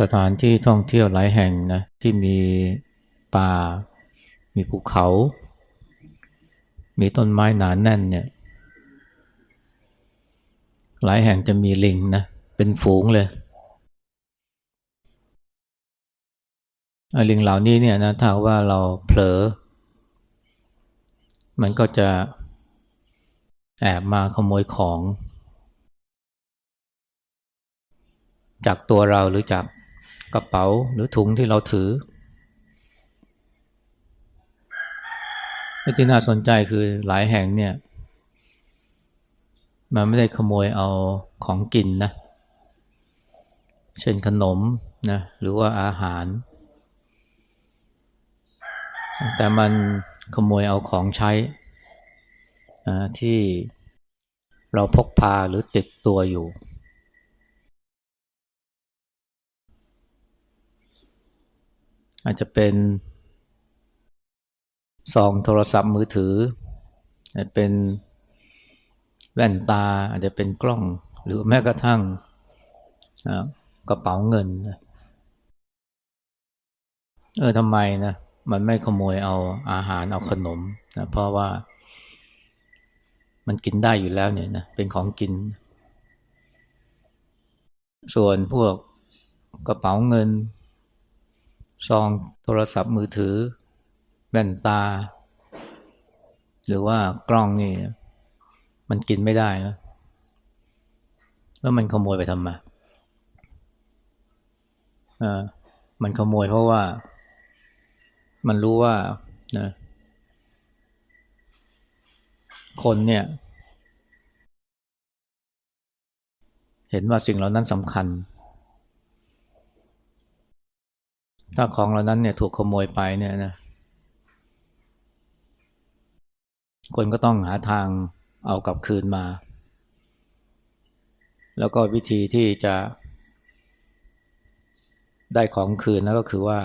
สถานที่ท่องเที่ยวหลายแห่งนะที่มีป่า มีภูเขา มีต้นไม้หนาแน่นเนี่ย หลายแห่งจะมีลิงนะเป็นฝูงเลยลิงเหล่านี้เนี่ยนะถ้าว่าเราเผลอ มันก็จะแอบมาขโมยของ จากตัวเราหรือจาก กระเป๋าหรือถุงที่เราถือที่น่าสนใจคือหลายแห่งเนี่ย มันไม่ได้ขโมยเอาของกินนะ เช่นขนมนะหรือว่าอาหาร แต่มันขโมยเอาของใช้ที่เราพกพาหรือติดตัวอยู่ อาจจะเป็นซองโทรศัพท์มือถืออาจเป็นแว่นตาอาจจะเป็นกล้อง หรือแม้กระทั่งกระเป๋าเงินเออทำไมนะมันไม่ขโมยเอาอาหารเอาขนมนะเพราะว่ามันกินได้อยู่แล้วเนี่ยนะเป็นของกิน ส่วนพวกกระเป๋าเงิน ซองโทรศัพท์มือถือ แว่นตา หรือว่ากล้องนี่ มันกินไม่ได้นะแล้วมันขโมยไปทำไมอ่ามันขโมยเพราะว่า มันรู้ว่านะคนเนี่ย เห็นว่าสิ่งเหล่านั้นสำคัญ ถ้าของเหล่านั้นเนี่ยถูกขโมยไปเนี่ยนะ คนก็ต้องหาทางเอากลับคืนมา แล้วก็วิธีที่จะได้ของคืนแล้วก็คือว่า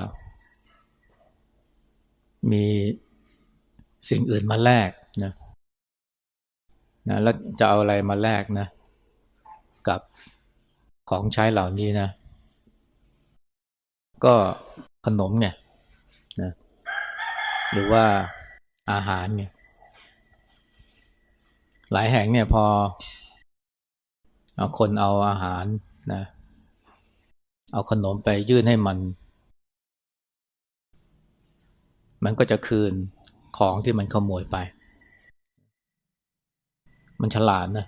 มีสิ่งอื่นมาแลกนะนะแล้วจะเอาอะไรมาแลกนะ กับของใช้เหล่านี้นะ ก็ขนมไงนะหรือว่าอาหารไงหลายแห่งเนี่ยพอเอาคนเอาอาหารนะเอาขนมไปยื่นให้มัน มันก็จะคืนของที่มันขโมยไป มันฉลาดนะ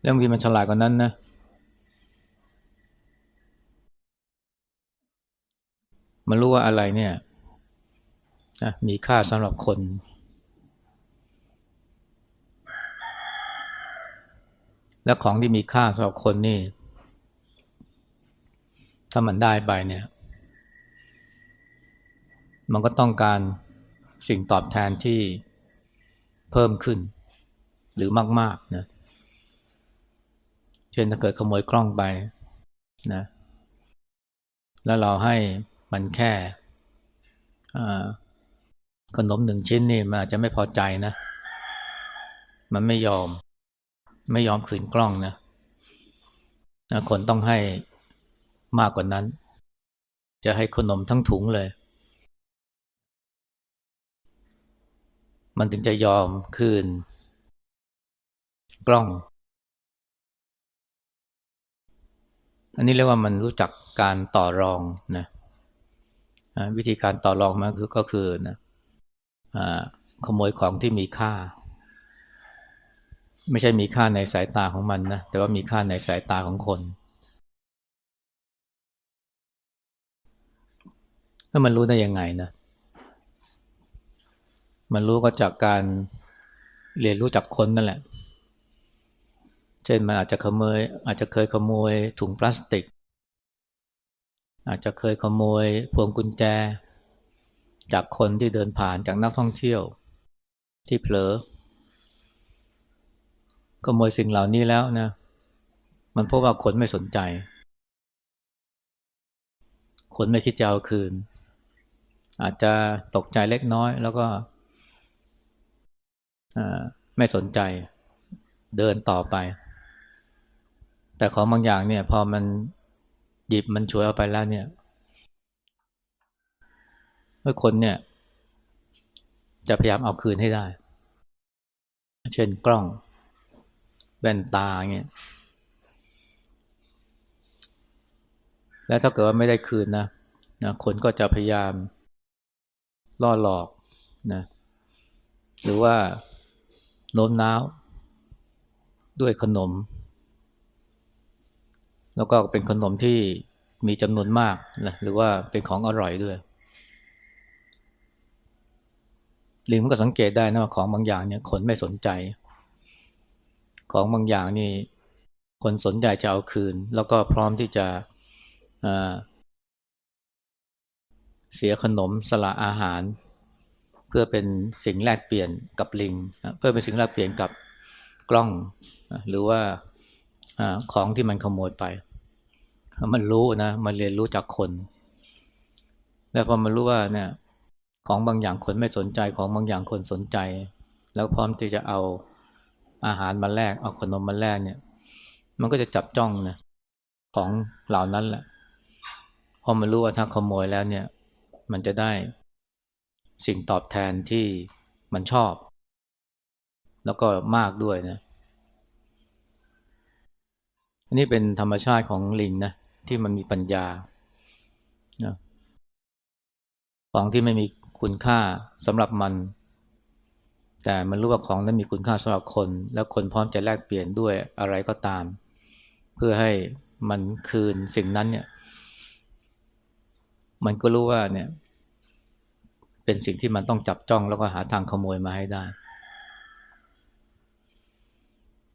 แล้วบางทีมันฉลาดกว่านั้นนะ มันรู้ว่าอะไรเนี่ยนะมีค่าสำหรับคน และของที่มีค่าสำหรับคนนี่ ถ้ามันได้ไปเนี่ย มันก็ต้องการสิ่งตอบแทนที่เพิ่มขึ้น หรือมากๆนะเช่นถ้าเกิดขโมยกล้องไปนะ แล้วเราให้ มันแค่ขนมหนึ่งชิ้นนี่มันอาจจะไม่พอใจนะ มันไม่ยอม ไม่ยอมขืนกล้องนะนะคนต้องให้มากกว่านั้น จะให้ขนมทั้งถุงเลย มันถึงจะยอมคืน กล้อง อันนี้เรียกว่ามันรู้จักการต่อรองนะ วิธีการต่อรองมันคือก็คือนะขโมยของที่มีค่า ไม่ใช่มีค่าในสายตาของมันนะแต่ว่ามีค่าในสายตาของคนแล้วมันรู้ได้ยังไงนะ มันรู้ก็จากการเรียนรู้จากคนนั่นแหละ เช่นมันอาจจะขโมยอาจจะเคยขโมยถุงพลาสติก อาจจะเคยขโมยพวงกุญแจ จากคนที่เดินผ่านจากนักท่องเที่ยว ที่เผลอขโมยสิ่งเหล่านี้แล้วนะ มันพบว่าคนไม่สนใจ คนไม่คิดจะเอาคืน อาจจะตกใจเล็กน้อยแล้วก็ไม่สนใจเดินต่อไป แต่ของบางอย่างเนี่ยพอมัน หยิบมันฉวยเอาไปแล้วเนี่ยเมื่อคนเนี่ย จะพยายามเอาคืนให้ได้ เช่นกล้องแว่นตาเงี้ยแล้วถ้าเกิดว่าไม่ได้คืนนะนะคนก็จะพยายามล่อหลอกนะหรือว่าโน้มน้าวด้วยขนม แล้วก็เป็นขนมที่มีจำนวนมากนะหรือว่าเป็นของอร่อยด้วยลิงมันก็สังเกตได้นะว่าของบางอย่างเนี่ยคนไม่สนใจ ของบางอย่างนี่คนสนใจจะเอาคืน แล้วก็พร้อมที่จะเสียขนมสละอาหาร เพื่อเป็นสิ่งแลกเปลี่ยนกับลิง เพื่อเป็นสิ่งแลกเปลี่ยนกับกล้อง หรือว่าของที่มันขโมยไป มันรู้นะมันเรียนรู้จากคน แล้วพอมันรู้ว่าเนี่ยของบางอย่างคนไม่สนใจของบางอย่างคนสนใจ แล้วพร้อมที่จะเอาอาหารมาแลกเอาขนมมาแลกเนี่ย มันก็จะจับจ้องนะของเหล่านั้นแหละพอมันรู้ว่าถ้าขโมยแล้วเนี่ย มันจะได้สิ่งตอบแทนที่มันชอบ แล้วก็มากด้วยนะอันนี้เป็นธรรมชาติของลิงนะ ที่มันมีปัญญานะของที่ไม่มีคุณค่าสำหรับมัน แต่มันรู้ว่าของนั้นมีคุณค่าสำหรับคน แล้วคนพร้อมจะแลกเปลี่ยนด้วยอะไรก็ตาม เพื่อให้มันคืนสิ่งนั้นเนี่ย มันก็รู้ว่าเนี่ย เป็นสิ่งที่มันต้องจับจ้องแล้วก็หาทางขโมยมาให้ได้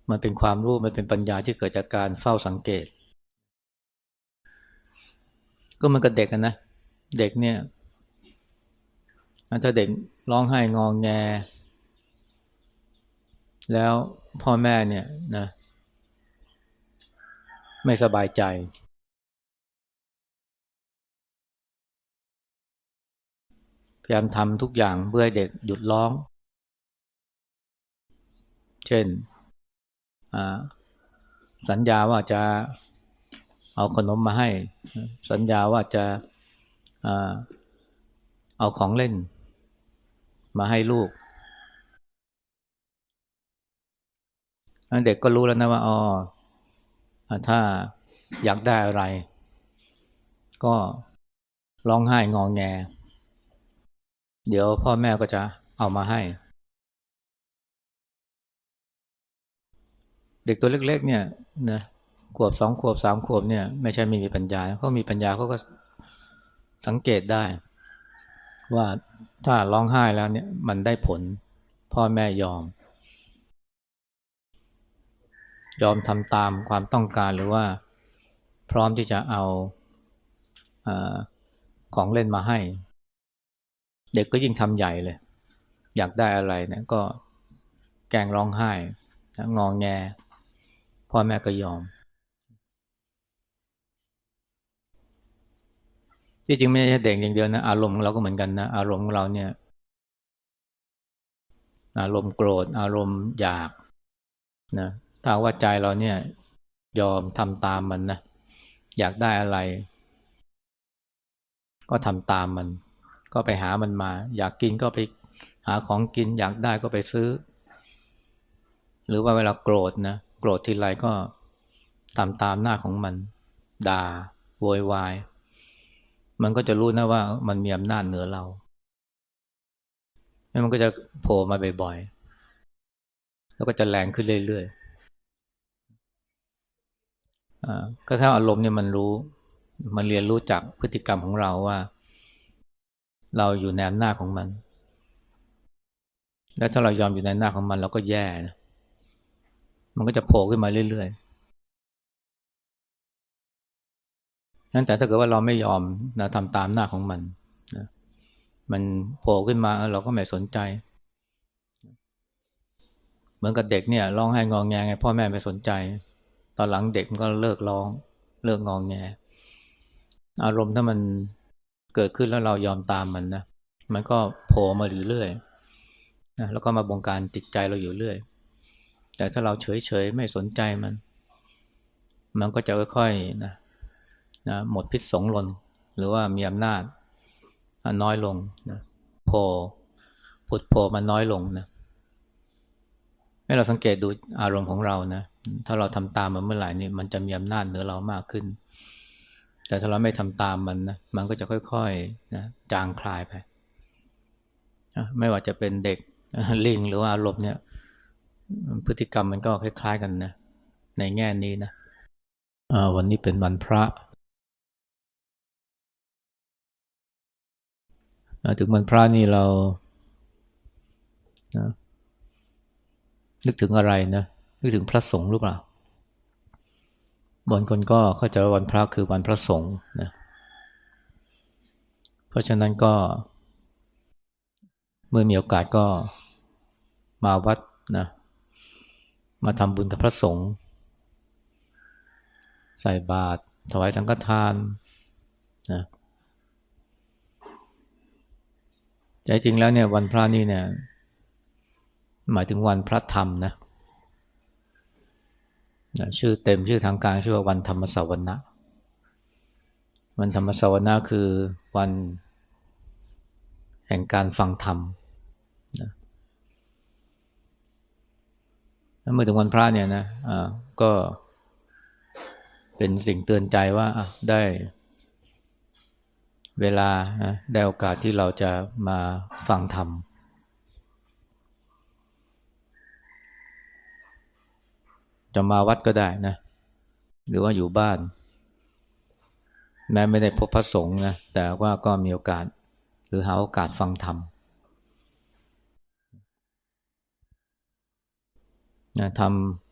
มันเป็นความรู้มันเป็นปัญญาที่เกิดจากการเฝ้าสังเกต ก็มันกับเด็กนะ เด็กเนี่ยถ้าเด็กร้องไห้งองแง แล้วพ่อแม่เนี่ยนะ ไม่สบายใจ พยายามทำทุกอย่างเพื่อให้เด็กหยุดร้อง เช่นสัญญาว่าจะ เอาขนมมาให้ สัญญาว่าจะเอาของเล่น มาให้ลูกเด็กก็รู้แล้วนะว่าอ๋อถ้าอยากได้อะไร ก็ร้องไห้งองแง เดี๋ยวพ่อแม่ก็จะเอามาให้ เด็กตัวเล็ก ๆ เนี่ยนะ ขวบสองขวบสามขวบเนี่ยไม่ใช่ไม่มีปัญญาเขามีปัญญาเขาก็สังเกตได้ ว่าถ้าร้องไห้แล้วเนี่ยมันได้ผล พ่อแม่ยอม ยอมทำตามความต้องการหรือว่าพร้อมที่จะเอาอของเล่นมาให้ เด็กก็ยิ่งทำใหญ่เลย อยากได้อะไรเนี่ยก็แกงร้องไห้งองแง พ่อแม่ก็ยอม ที่จริงไม่ใช่เด็กอย่างเดียวนะ อารมณ์ของเราก็เหมือนกันนะอารมณ์ของเราเนี่ย อารมณ์โกรธ อารมณ์อยากนะถ้าว่าใจเราเนี่ย ยอมทำตามมันนะอยากได้อะไร ก็ทำตามมัน ก็ไปหามันมา อยากกินก็ไปหาของกิน อยากได้ก็ไปซื้อ หรือว่าเวลาโกรธนะโกรธทีไรก็ทำตามหน้าของมันด่าโวยวาย มันก็จะรู้นะว่ามันมีอำนาจเหนือเราแล้วมันก็จะโผล่มาบ่อยๆ แล้วก็จะแรงขึ้นเรื่อยๆก็ถ้าอารมณ์เนี่ยมันรู้ มันเรียนรู้จากพฤติกรรมของเราว่า เราอยู่ในอำนาจของมัน แล้วถ้าเรายอมอยู่ในอำนาจของมันเราก็แย่นะมันก็จะโผล่ขึ้นมาเรื่อยๆ นั้นแต่ถ้าเกิดว่าเราไม่ยอมนะทำตามหน้าของมันนะมันโผล่ขึ้นมาเราก็ไม่สนใจ เหมือนกับเด็กเนี่ยร้องไห้งองแงไงพ่อแม่ไม่สนใจ ตอนหลังเด็กมันก็เลิกร้องเลิกงองแง อารมณ์ถ้ามันเกิดขึ้นแล้วเรายอมตามมันนะมันก็โผล่มาเรื่อยๆนะแล้วก็มาบงการจิตใจเราอยู่เรื่อย แต่ถ้าเราเฉยๆไม่สนใจมัน มันก็จะค่อยๆนะ นะหมดพิษสงลน หรือว่ามีอำนาจน้อยลงนะโผล่ผุดโผล่มันน้อยลงนะให้เราสังเกตดูอารมณ์ของเรานะถ้าเราทำตามมันเมื่อไหร่นี่มันจะมีอำนาจเหนือเรามากขึ้น แต่ถ้าเราไม่ทำตามมันนะมันก็จะค่อยๆนะจางคลายไปไม่ว่าจะเป็นเด็กลิงหรือว่าอารมณ์เนี่ย พฤติกรรมมันก็คล้าย ๆ กันนะในแง่นี้นะวันนี้เป็นวันพระ ถึงวันพระนี่เรานะนึกถึงอะไรนะนึกถึงพระสงฆ์หรือเปล่าบางคนก็เข้าใจว่าวันพระคือวันพระสงฆ์นะเพราะฉะนั้นก็ เมื่อมีโอกาสก็มาวัดนะมาทำบุญกับพระสงฆ์ใส่บาตรถวายสังฆทานนะ ใจจริงแล้วเนี่ยวันพระนี่เนี่ยหมายถึงวันพระธรรมนะชื่อเต็มชื่อทางการชื่อว่าวันธรรมสวนะวันธรรมสวนะคือวันแห่งการฟังธรรมนะเมื่อถึงวันพระเนี่ยนะะก็เป็นสิ่งเตือนใจว่าได้ เวลาได้โอกาสที่เราจะมาฟังธรรม จะมาวัดก็ได้นะ หรือว่าอยู่บ้าน แม้ไม่ได้พบพระสงฆ์นะ แต่ว่าก็มีโอกาสหรือหาโอกาสฟังธรรมนะท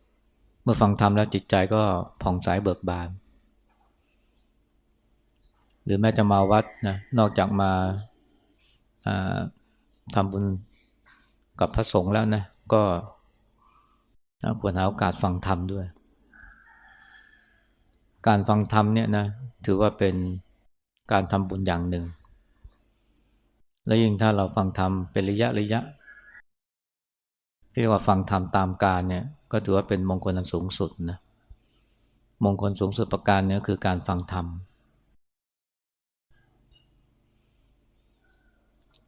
ำเมื่อฟังธรรมแล้วจิตใจก็ผ่องใสเบิกบาน หรือแม้จะมาวัดนะนอกจากมาทำบุญกับพระสงฆ์แล้วนะก็ควรหาโอกาสฟังธรรมด้วย การฟังธรรมเนี่ยนะถือว่าเป็นการทำบุญอย่างหนึ่ง และยิ่งถ้าเราฟังธรรมเป็นระยะระยะที่เรียกว่าฟังธรรมตามการเนี่ยก็ถือว่าเป็นมงคลอันสูงสุดนะมงคลสูงสุดประการนี้คือการฟังธรรม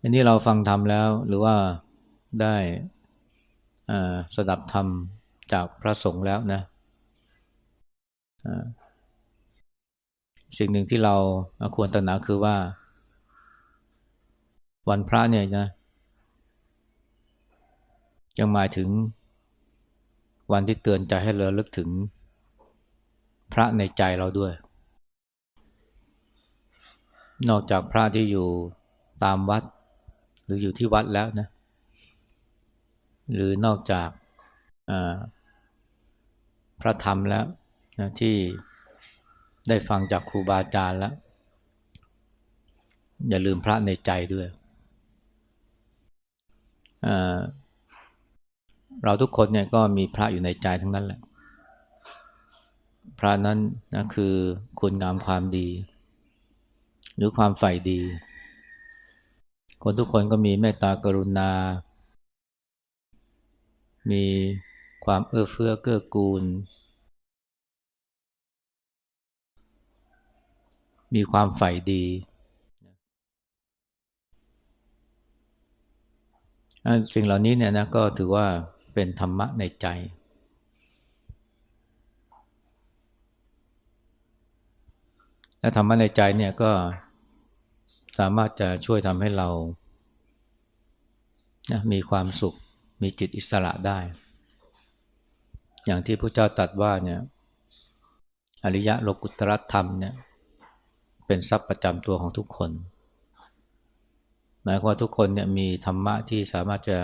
อันนี้เราฟังธรรมแล้วหรือว่าได้สดับธรรมจากพระสงฆ์แล้วนะสิ่งหนึ่งที่เราควรตระหนักคือว่า วันพระเนี่ยนะยังหมายถึงวันที่เตือนใจให้เราลึกถึงพระในใจเราด้วย นอกจากพระที่อยู่ตามวัด หรืออยู่ที่วัดแล้วนะ หรือนอกจากพระธรรมแล้วนะที่ได้ฟังจากครูบาอาจารย์แล้ว อย่าลืมพระในใจด้วย เราทุกคนเนี่ยก็มีพระอยู่ในใจทั้งนั้นแหละ พระนั้นนะคือคุณงามความดี หรือความใฝ่ดี คนทุกคนก็มีเมตตากรุณา มีความเอื้อเฟื้อเกื้อกูล มีความใฝ่ดี สิ่งเหล่านี้เนี่ยนะก็ถือว่าเป็นธรรมะในใจ และธรรมะในใจเนี่ยก็ สามารถจะช่วยทำให้เรานะมีความสุขมีจิตอิสระได้ อย่างที่พระเจ้าตรัสว่าเนี่ยอริยะโลกุตรธรรมเนี่ยเป็นทรัพย์ประจำตัวของทุกคน หมายความว่าทุกคนเนี่ยมีธรรมะที่สามารถจะ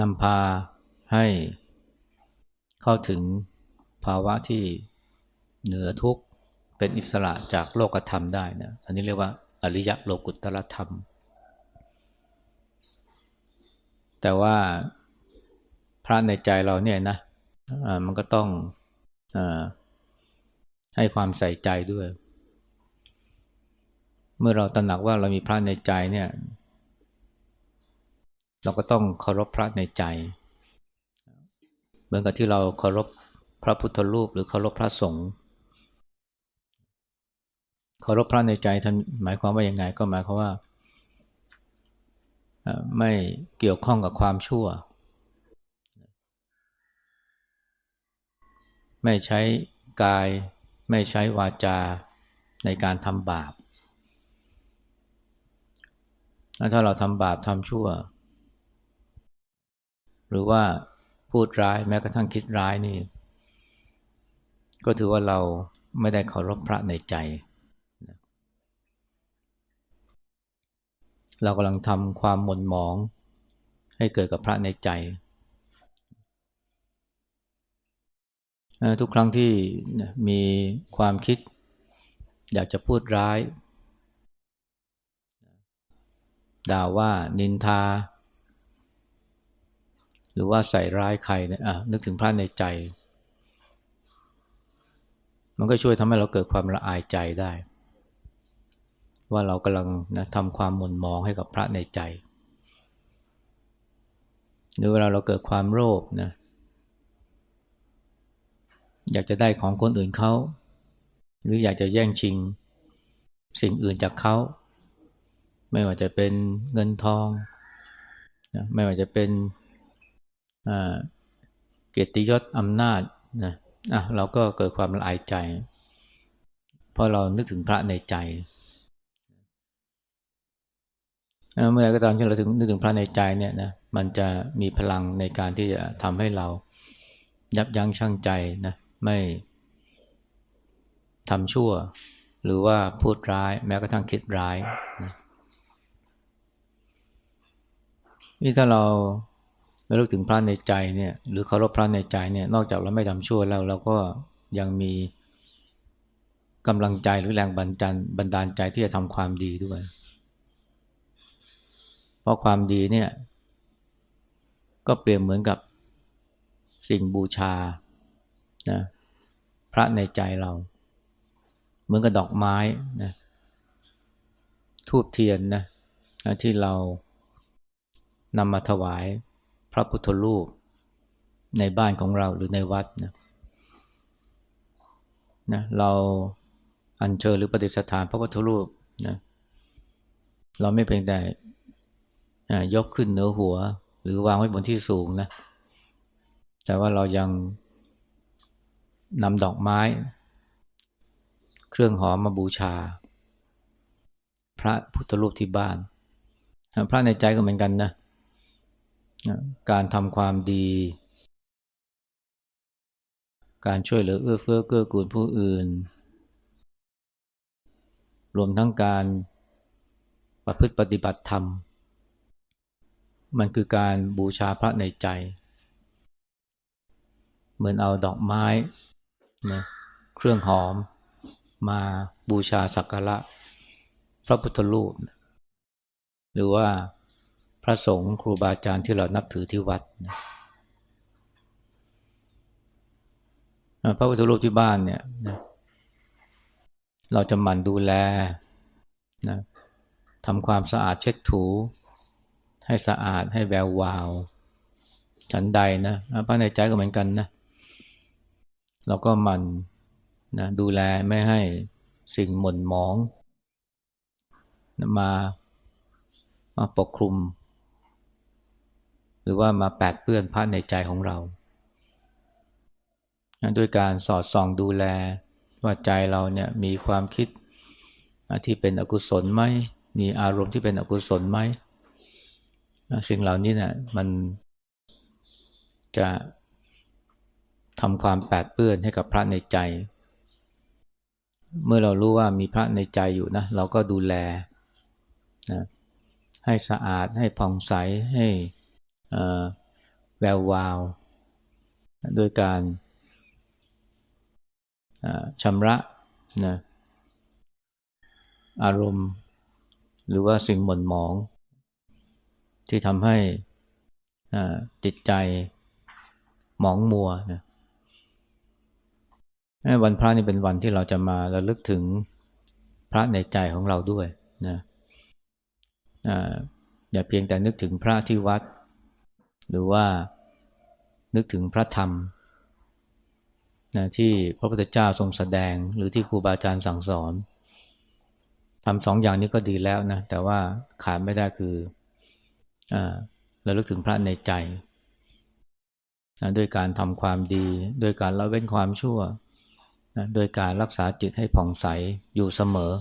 นำพาให้เข้าถึงภาวะที่เหนือทุกข์ เป็นอิสระจากโลกธรรมได้นะอันนี้เรียกว่าอริยะโลกุตตรธรรม แต่ว่าพระในใจเราเนี่ยนะะมันก็ต้องอให้ความใส่ใจด้วย เมื่อเราตระหนักว่าเรามีพระในใจเนี่ย เราก็ต้องเคารพพระในใจ เหมือนกับที่เราเคารพพระพุทธรูปหรือเคารพพระสงฆ์ เคารพพระในใจท่านหมายความว่ายังไง ก็หมายความว่า ไม่เกี่ยวข้องกับความชั่ว ไม่ใช้กาย ไม่ใช้วาจาในการทำบาป ถ้าเราทำบาปทำชั่ว หรือว่าพูดร้ายแม้กระทั่งคิดร้ายนี่ ก็ถือว่าเราไม่ได้เคารพพระในใจ เรากำลังทำความหม่นหมอง ให้เกิดกับพระในใจ ทุกครั้งที่มีความคิด อยากจะพูดร้าย ด่าว่านินทา หรือว่าใส่ร้ายใครเนี่ยนึกถึงพระในใจ มันก็ช่วยทำให้เราเกิดความละอายใจได้ ว่าเรากำลังนะทำความหม่นมองให้กับพระในใจ หรือเวลาเราเกิดความโลภนะ อยากจะได้ของคนอื่นเขา หรืออยากจะแย่งชิงสิ่งอื่นจากเขา ไม่ว่าจะเป็นเงินทองนะไม่ว่าจะเป็นเกียรติยศอำนาจนะอะเราก็เกิดความละอายใจ เพราะเรานึกถึงพระในใจ เมื่อก็ตามที่เราถึงนึกถึงพระในใจเนี่ยนะมันจะมีพลังในการที่จะทำให้เรายับยั้งชั่งใจนะไม่ทำชั่ว หรือว่าพูดร้าย แม้กระทั่งคิดร้ายนะนี่ถ้าเราเราลึกถึงพระในใจเนี่ย หรือเคารพพระในใจเนี่ยนอกจากเราไม่ทำชั่วแล้วเราก็ยังมีกำลังใจหรือแรงบันดาลบันดาลใจที่จะทำความดีด้วย เพราะความดีเนี่ย ก็เปรียบเหมือนกับสิ่งบูชานะพระในใจเรา เหมือนกับดอกไม้นะทูบเทียนนะนะที่เรานำมาถวายพระพุทธรูปในบ้านของเราหรือในวัดนะนะเราอัญเชิญหรือปฏิสถานพระพุทธรูปนะเราไม่เพียงแต่ ยกขึ้นเหนือหัว หรือวางไว้บนที่สูงนะ แต่ว่าเรายังนำดอกไม้ เครื่องหอมมาบูชา พระพุทธรูปที่บ้าน พระในใจก็เหมือนกันนะ การทำความดี การช่วยเหลือเอื้อเฟื้อเกื้อกูลผู้อื่น รวมทั้งการประพฤติปฏิบัติธรรม มันคือการบูชาพระในใจ เหมือนเอาดอกไม้นะเครื่องหอมมาบูชาสักการะพระพุทธรูป หรือว่าพระสงฆ์ครูบาอาจารย์ที่เรานับถือที่วัดพระพุทธรูปที่บ้านเนี่ยเราจะหมั่นดูแลนะทำความสะอาดเช็ดถู ให้สะอาดให้แวววาว ฉันใดนะพระในใจก็เหมือนกันนะ เราก็มันนะดูแลไม่ให้สิ่งหม่นหมอง มามาปกคลุม หรือว่ามาแปดเปื้อนพระในใจของเรานะด้วยการสอดส่องดูแลว่าใจเราเนี่ยมีความคิดที่เป็นอกุศลไหมมีอารมณ์ที่เป็นอกุศลไหม สิ่งเหล่านี้เนี่ยมันจะทำความแปดเปื้อนให้กับพระในใจ เมื่อเรารู้ว่ามีพระในใจอยู่นะ เราก็ดูแลนะให้สะอาดให้ผ่องใสให้แวววาว ด้วยการชำระนะอารมณ์ หรือว่าสิ่งหม่นหมอง ที่ทำให้จิตใจหมองมัวนะวันพระนี่เป็นวันที่เราจะมาระลึกถึงพระในใจของเราด้วยนะอย่าเพียงแต่นึกถึงพระที่วัด หรือว่านึกถึงพระธรรมนะที่พระพุทธเจ้าทรงแสดงหรือที่ครูบาอาจารย์สั่งสอนทำสองอย่างนี้ก็ดีแล้วนะ แต่ว่าขาดไม่ได้คือ ราลึกถึงพระในใจนะด้วยการทำความดี ด้วยการละเว้นความชั่วนะโดยการรักษาจิตให้ผ่องใสอยู่เสมอ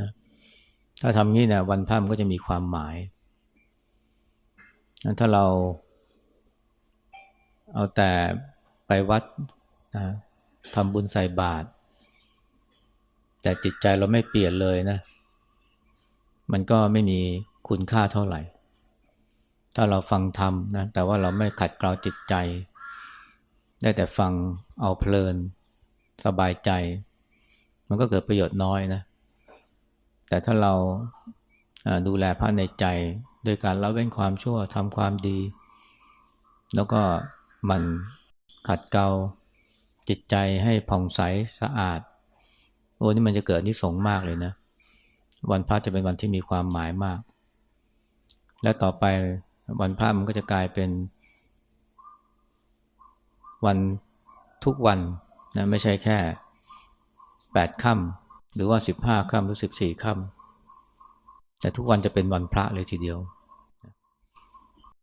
นะถ้าทำงี้นะวันพระมันก็จะมีความหมายนะถ้าเราเอาแต่ไปวัดนะทำบุญใส่บาตรแต่จิตใจเราไม่เปลี่ยนเลยนะ มันก็ไม่มี คุณค่าเท่าไหร่ ถ้าเราฟังธรรมนะแต่ว่าเราไม่ขัดเกลาจิตใจ ได้แต่ฟังเอาเพลิน สบายใจ มันก็เกิดประโยชน์น้อยนะแต่ถ้าเราดูแลพระในใจโดยการละเว้นความชั่วทำความดี แล้วก็มันขัดเกลาจิตใจให้ผ่องใสสะอาด โอ้นี่มันจะเกิดนิสงมากเลยนะ วันพระจะเป็นวันที่มีความหมายมาก และต่อไปวันพระมันก็จะกลายเป็น วันทุกวันนะไม่ใช่แค่แปดค่ำหรือว่าสิบห้าค่ำหรือสิบสี่ค่ำแต่ทุกวันจะเป็นวันพระเลยทีเดียว